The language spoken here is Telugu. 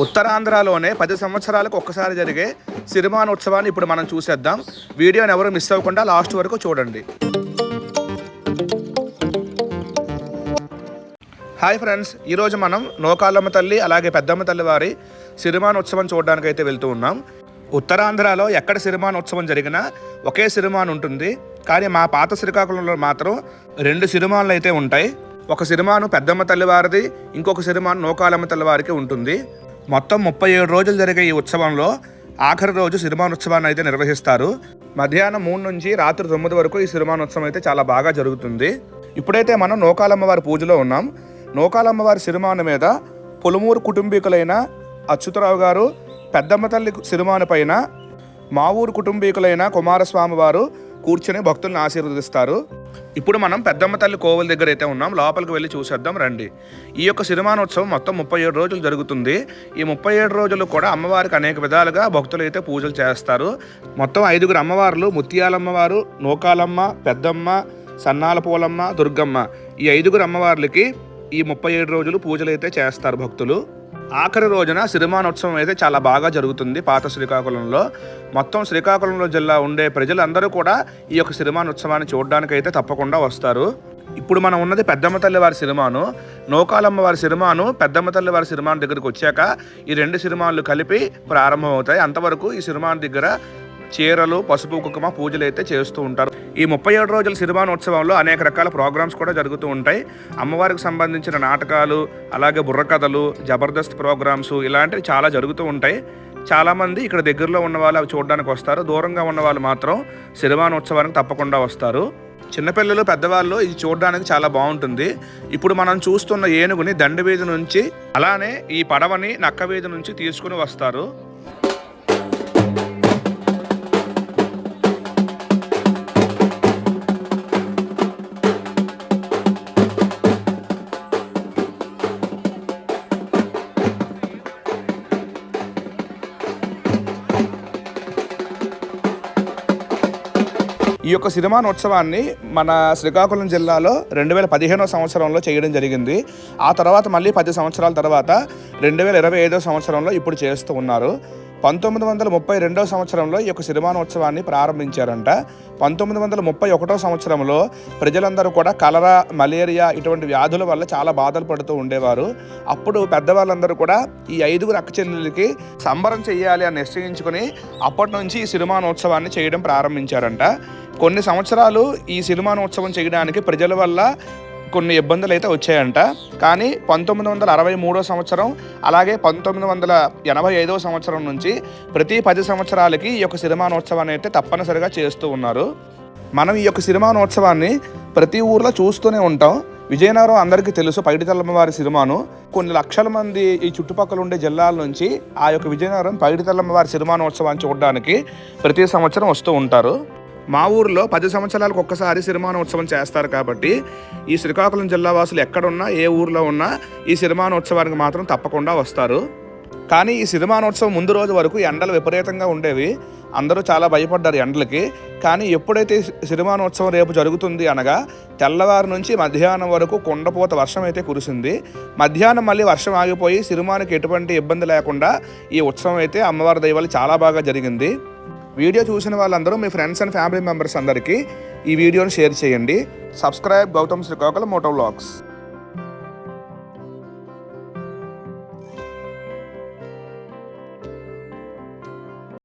ఉత్తరాంధ్రలోనే పది సంవత్సరాలకు ఒక్కసారి జరిగే సిరిమాన్ ఉత్సవాన్ని ఇప్పుడు మనం చూసేద్దాం. వీడియోని ఎవరు మిస్ అవ్వకుండా లాస్ట్ వరకు చూడండి. హాయ్ ఫ్రెండ్స్ ఈరోజు మనం నోకాలమ్మ తల్లి అలాగే పెద్దమ్మ తల్లి వారి సిరిమాన్ ఉత్సవం చూడడానికి అయితే వెళ్తూ ఉన్నాం. ఉత్తరాంధ్రలో ఎక్కడ సిరిమాన్ ఉత్సవం జరిగినా ఒకే సిరిమాన్ ఉంటుంది. కానీ మా పాత శ్రీకాకుళంలో మాత్రం రెండు సిరిమాన్లు అయితే ఉంటాయి. ఒక సిరిమాను పెద్దమ్మ తల్లివారిది ఇంకొక సిరిమాను నోకాలమ్మ తల్లివారికి ఉంటుంది. మొత్తం ముప్పై ఏడు రోజులు జరిగే ఈ ఉత్సవంలో ఆఖరి రోజు సిరిమానోత్సవాన్ని అయితే నిర్వహిస్తారు. మధ్యాహ్నం మూడు నుంచి రాత్రి తొమ్మిది వరకు ఈ సిరిమానోత్సవం అయితే చాలా బాగా జరుగుతుంది. ఇప్పుడైతే మనం నోకాలమ్మవారి పూజలో ఉన్నాం. నోకాలమ్మవారి సిరిమాను మీద పొలుమూరు కుటుంబీకులైన అచ్యుతరావు గారు పెద్దమ్మ తల్లి సిరిమాను పైన మా ఊరు కుటుంబీకులైన కుమారస్వామి వారు కూర్చొని భక్తులను ఆశీర్వదిస్తారు. ఇప్పుడు మనం పెద్దమ్మ తల్లి కోవల దగ్గర అయితే ఉన్నాం. లోపలికి వెళ్ళి చూసేద్దాం రండి. ఈ యొక్క సిరిమానోత్సవం మొత్తం ముప్పై ఏడు రోజులు జరుగుతుంది. ఈ ముప్పై ఏడు రోజులు కూడా అమ్మవారికి అనేక విధాలుగా భక్తులు అయితే పూజలు చేస్తారు. మొత్తం ఐదుగురు అమ్మవార్లు ముత్యాలమ్మవారు నోకాలమ్మ పెద్దమ్మ సన్నాల పూలమ్మ దుర్గమ్మ. ఈ ఐదుగురు అమ్మవార్లకి ఈ ముప్పై ఏడు రోజులు పూజలు అయితే చేస్తారు భక్తులు. ఆఖరి రోజున సిరిమానోత్సవం అయితే చాలా బాగా జరుగుతుంది పాత శ్రీకాకుళంలో. మొత్తం శ్రీకాకుళంలో జిల్లా ఉండే ప్రజలందరూ కూడా ఈ యొక్క సిరిమానోత్సవాన్ని చూడడానికి అయితే తప్పకుండా వస్తారు. ఇప్పుడు మనం ఉన్నది పెద్దమ్మ తల్లి వారి సినిమాను నోకాలమ్మ వారి సినిమాను పెద్దమ్మ తల్లి వారి సినిమాను దగ్గరకు వచ్చాక ఈ రెండు సినిమాలు కలిపి ప్రారంభమవుతాయి. అంతవరకు ఈ సినిమా దగ్గర చీరలు పసుపు కుంకుమ పూజలు అయితే చేస్తూ ఉంటారు. ఈ ముప్పై ఏడు రోజుల సిరిమానోత్సవంలో అనేక రకాల ప్రోగ్రామ్స్ కూడా జరుగుతూ ఉంటాయి. అమ్మవారికి సంబంధించిన నాటకాలు అలాగే బుర్రకథలు జబర్దస్త్ ప్రోగ్రామ్స్ ఇలాంటివి చాలా జరుగుతూ ఉంటాయి. చాలామంది ఇక్కడ దగ్గరలో ఉన్న వాళ్ళు అవి చూడడానికి వస్తారు. దూరంగా ఉన్న వాళ్ళు మాత్రం సిరిమానోత్సవానికి తప్పకుండా వస్తారు. చిన్నపిల్లలు పెద్దవాళ్ళు ఇది చూడడానికి చాలా బాగుంటుంది. ఇప్పుడు మనం చూస్తున్న ఏనుగుని దండవీధి నుంచి అలానే ఈ పడవని నక్క వీధి నుంచి తీసుకుని వస్తారు. ఈ యొక్క సిరిమానోత్సవాన్ని మన శ్రీకాకుళం జిల్లాలో రెండు వేల పదిహేనో సంవత్సరంలో చేయడం జరిగింది. ఆ తర్వాత మళ్ళీ పది సంవత్సరాల తర్వాత రెండు వేల ఇరవై ఐదో సంవత్సరంలో ఇప్పుడు చేస్తూ ఉన్నారు. పంతొమ్మిది వందల ముప్పై రెండో సంవత్సరంలో ఈ యొక్క సిరిమానోత్సవాన్ని ప్రారంభించారంట. పంతొమ్మిది వందల ముప్పై ఒకటో సంవత్సరంలో ప్రజలందరూ కూడా కలరా మలేరియా ఇటువంటి వ్యాధుల వల్ల చాలా బాధలు పడుతూ ఉండేవారు. అప్పుడు పెద్దవాళ్ళందరూ కూడా ఈ ఐదుగురు అక్క చెల్లెలకి సంబరం చేయాలి అని నిశ్చయించుకొని అప్పటి నుంచి ఈ సిరిమానోత్సవాన్ని చేయడం ప్రారంభించారంట. కొన్ని సంవత్సరాలు ఈ సిరిమానోత్సవం చేయడానికి ప్రజల వల్ల కొన్ని ఇబ్బందులు అయితే వచ్చాయంట. కానీ పంతొమ్మిది వందల అరవై మూడో సంవత్సరం అలాగే పంతొమ్మిది వందల ఎనభై ఐదో సంవత్సరం నుంచి ప్రతి పది సంవత్సరాలకి ఈ యొక్క సినిమానోత్సవాన్ని అయితే తప్పనిసరిగా చేస్తూ ఉన్నారు. మనం ఈ యొక్క సినిమానోత్సవాన్ని ప్రతి ఊర్లో చూస్తూనే ఉంటాం. విజయనగరం అందరికీ తెలుసు పైడితల్లమ్మ వారి సినిమాను. కొన్ని లక్షల మంది ఈ చుట్టుపక్కల ఉండే జిల్లాల నుంచి ఆ యొక్క విజయనగరం పైడితల్లమ్మ వారి సినిమానోత్సవాన్ని చూడడానికి ప్రతి సంవత్సరం వస్తూ ఉంటారు. మా ఊర్లో పది సంవత్సరాలకు ఒక్కసారి సిరిమానోత్సవం చేస్తారు కాబట్టి ఈ శ్రీకాకుళం జిల్లా వాసులు ఎక్కడున్నా ఏ ఊర్లో ఉన్నా ఈ సిరిమానోత్సవానికి మాత్రం తప్పకుండా వస్తారు. కానీ ఈ సిరిమానోత్సవం ముందు రోజు వరకు ఎండలు విపరీతంగా ఉండేవి. అందరూ చాలా భయపడ్డారు ఎండలకి. కానీ ఎప్పుడైతే సిరిమానోత్సవం రేపు జరుగుతుంది అనగా తెల్లవారు నుంచి మధ్యాహ్నం వరకు కుండపోత వర్షం అయితే కురిసింది. మధ్యాహ్నం మళ్ళీ వర్షం ఆగిపోయి సిరిమానికి ఎటువంటి ఇబ్బంది లేకుండా ఈ ఉత్సవం అయితే అమ్మవారి దయ చాలా బాగా జరిగింది. వీడియో చూసిన వాళ్ళందరూ మీ ఫ్రెండ్స్ అండ్ ఫ్యామిలీ మెంబర్స్ అందరికీ ఈ వీడియోని షేర్ చేయండి. Subscribe Gautam Srikakulam moto vlogs